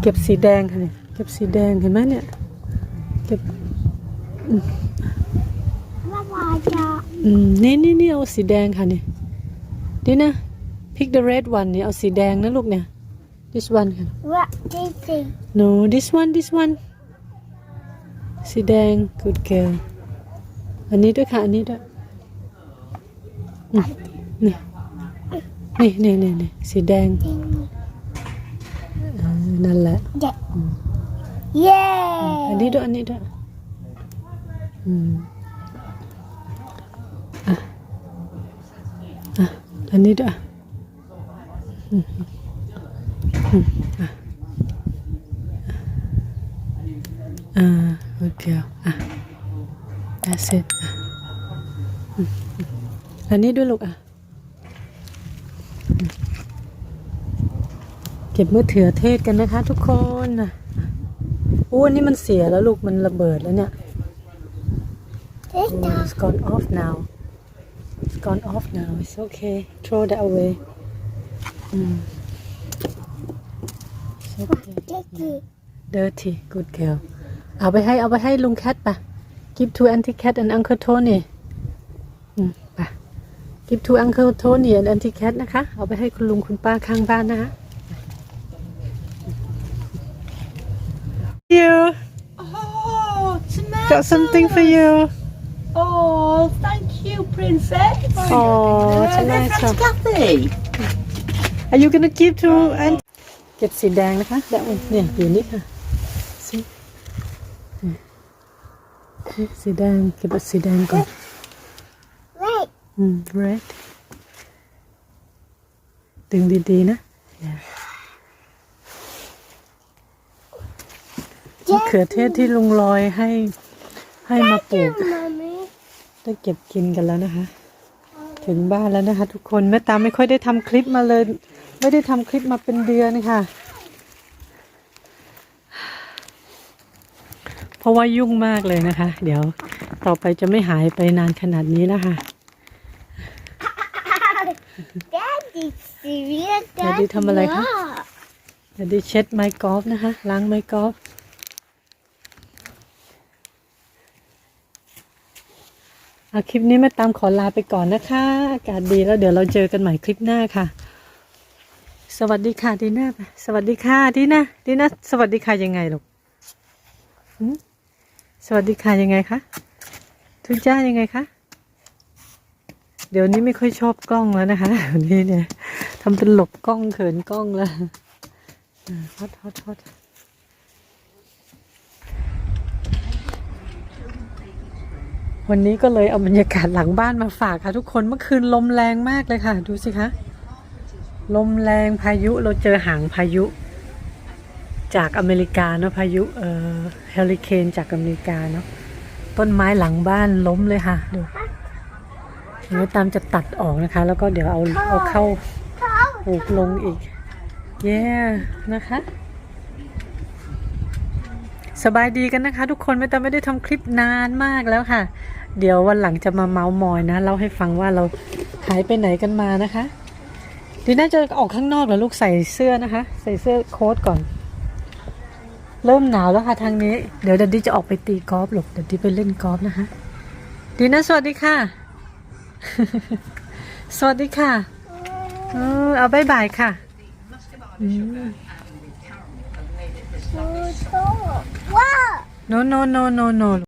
เก็บสีแดงค่ะเนี่ยเก็บสีแดงเห็นไหมเนี่ย เก็บว่าว่าจะอืมนี่นี่นี่เอาสีแดงค่ะเนี่ยดีนะ pick the red one เนี่ยเอาสีแดงนะลูกเนี่ย this one ค่ะว่าที่สี่ no this one this one สีแดง good girl อันนี้ด้วยค่ะอันนี้ด้วยอืมนี่นี่นี่นี่นี่สีแดง നല്ല. അനീട അനീട ah, ah, ah, ah, That's it. Ah. Hmm. Ani dulu ah. ก็บมะเถือเทศกันนะคะ ทุกคนนะอู้อันนี้มันเสียแล้วลูกมันระเบิดแล้วเนี่ยที่ Oh, ตา it's gone off now it's gone off now it's okay throw that away อืม it's okay ที่สี่ dirty good girl เอาไปให้เอาไปให้ลุงแคทปะ give to auntie cat and uncle Tony อืมปะ give to uncle Tony and auntie cat นะคะ เอาไปให้คุณลุงคุณป้าข้างบ้านนะคะ you Oh, tomato. Got something for you Oh, thank you, princess. Oh, Uh, they're tomato. from Kathy. Are you gonna give to and เก็บสีแดงนะคะแดงเนี่ยอยู่นี่ค่ะสีนี่สีแดงเก็บสีแดงก่อนเว้ยอืม red ดึงดีๆนะเนี่ยมะเขือเทศที่ลุงลอยให้ ให้มาปลูกมามิได้เก็บกินกันแล้วนะคะ ถึงบ้านแล้วนะคะ ทุกคนแม่ตาไม่ค่อยได้ทำคลิปมาเลย ไม่ได้ทำคลิปมาเป็นเดือนค่ะ เพราะว่ายุ่งมากเลยนะคะ เดี๋ยวต่อไปจะไม่หายไปนานขนาดนี้แล้วค่ะ Daddy serious เดี๋ยวดิทำอะไรคะเดี๋ยวดิเช็ดไม้กอล์ฟนะคะ ล้างไม้กอล์ฟ เอาคลิปนี้ม่ตามขอลาไปก่อนนะคะ อากาศดีแล้วเดี๋ยวเราเจอกันใหม่คลิปหน้าค่ะ สวัสดีค่ะดีน่าสวัสดีค่ะดีน่าดีน่าสวัสดีค่ะยังไงลูกสวัสดีค่ะยังไงคะทุจ้ายังไงคะเดี๋ยวนี้ไม่ค่อยชอบกล้องแล้วนะคะเดี๋ยวนี้เนี่ยทำเป็นหลบกล้องเขินกล้องแล้วอ่าฮอตฮอตฮอต วันนี้ก็เลยเอาบรรยากาศหลังบ้านมาฝากค่ะทุกคนเมื่อคืนลมแรงมากเลยค่ะ ดูสิคะลมแรงพายุเราเจอหางพายุ จากอเมริกาเนาะพายุเอ่อเฮลิเคนจากอเมริกาเนาะต้นไม้หลังบ้านล้มเลยค่ะดูเดี๋ยวตามจะตัดออกนะคะ แล้วก็เดี๋ยวเอาเอาเข้าปลูกลงอีกเย้นะคะ สบายดีกันนะคะ ทุกคนไม่แต่ไม่ได้ทำคลิปนานมากแล้วค่ะ เดี๋ยววันหลังจะมาเมาส์มอยนะเล่าให้ฟังว่าเราหายไปไหนกันมานะคะดีน่าจะออกข้างนอกเหรอลูกใส่เสื้อนะคะ ใส่เสื้อโค้ทก่อน เริ่มหนาวแล้วค่ะทางนี้ เดี๋ยวดัดดี้จะออกไปตีกอล์ฟหรอกดัดดี้ไปเล่นกอล์ฟนะคะดีน่าสวัสดีค่ะ สวัสดีค่ะเออเอาบายบายค่ะอืมว้าว no no no no no